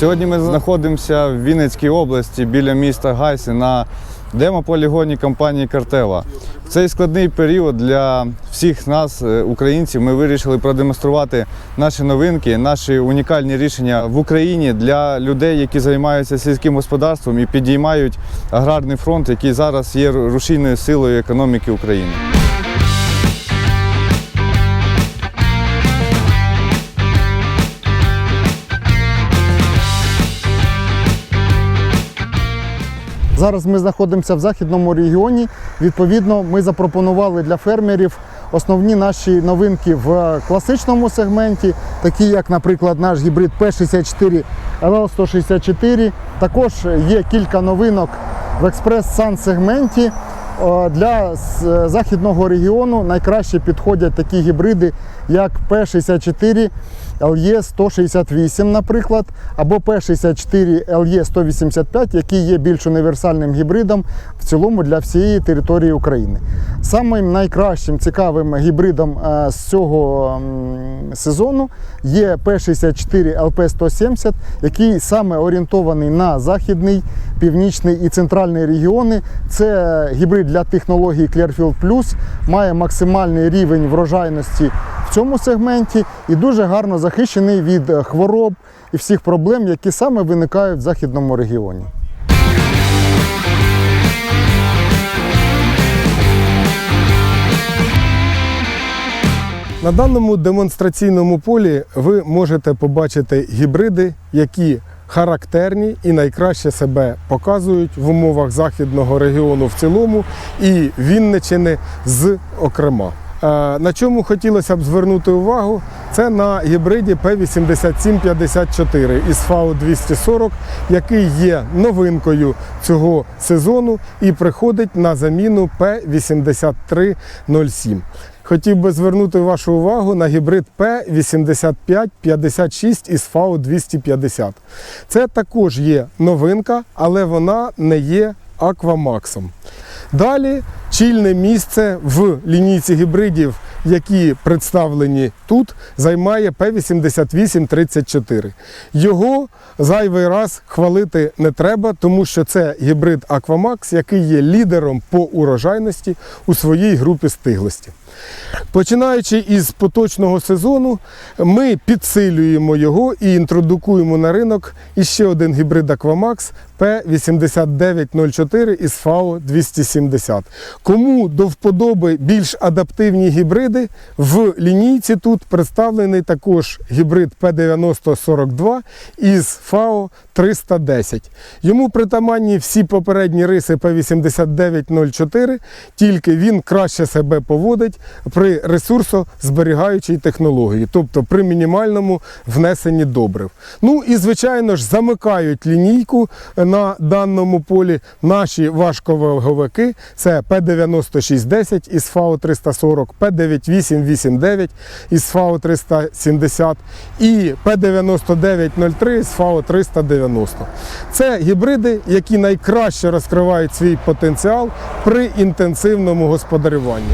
Сьогодні ми знаходимося в Вінницькій області біля міста Гайси на демополігоні компанії Картела. В цей складний період для всіх нас, е, українців, ми вирішили продемонструвати наші новинки, наші унікальні рішення в Україні для людей, які займаються сільським господарством і підіймають аграрний фронт, який зараз є рушійною силою економіки України. Зараз ми знаходимося в західному регіоні. Відповідно, ми запропонували для фермерів основні наші новинки в класичному сегменті, такі як, наприклад, наш гібрид P64 LL164. Також є кілька новинок в експрес-сан сегменті. О, Для західного регіону найкраще підходять такі гібриди, як P64 LE168, наприклад, або P64 LE185, який є більш універсальним гібридом в цілому для всієї території України. Самим найкращим цікавим гібридом е, з цього сезону є P64 LP170, який саме орієнтований на західний, північний і центральний регіони. Це гібрид для технології Clearfield Plus, має максимальний рівень врожайності в цьому сегменті і дуже гарно захищений від е, хвороб і всіх проблем, які саме виникають в західному регіоні. На даному демонстраційному полі ви можете побачити гібриди, які характерні і найкраще себе показують в умовах західного регіону в цілому і Вінничини з окрема. Е, На чому хотілося б звернути увагу, це на гібриді P8754 із FAO 240, який є новинкою цього сезону і приходить на заміну P8307. Хотів би звернути вашу увагу на гібрид P8556 із FAO 250. Це також є новинка, але вона не є аквамаксом. Далі чільне місце в лінійці гібридів, які представлені тут, займає P8834. Його зайвий раз хвалити не треба, тому що це гібрид Aquamax, який є лідером по урожайності у своїй групі стиглості. Починаючи із поточного сезону, ми підсилюємо його і інтродукуємо на ринок іще один гібрид Aquamax P8904 із FAO 270. Кому до вподоби більш адаптивні гібриди, в лінійці тут представлений також гібрид P9042 із FAO 310. Йому притаманні всі попередні риси по 8904, тільки він краще себе поводить при ресурсозберігаючій технології, тобто при мінімальному внесенні добрив. Ну і, звичайно ж, замикають лінійку на даному полі наші важковаговики. Це П9610 із ФАО-340, П9889 із ФАО-370 і П9903 з ФАО-390. 90. Це гібриди, які найкраще розкривають свій потенціал при інтенсивному господарюванні.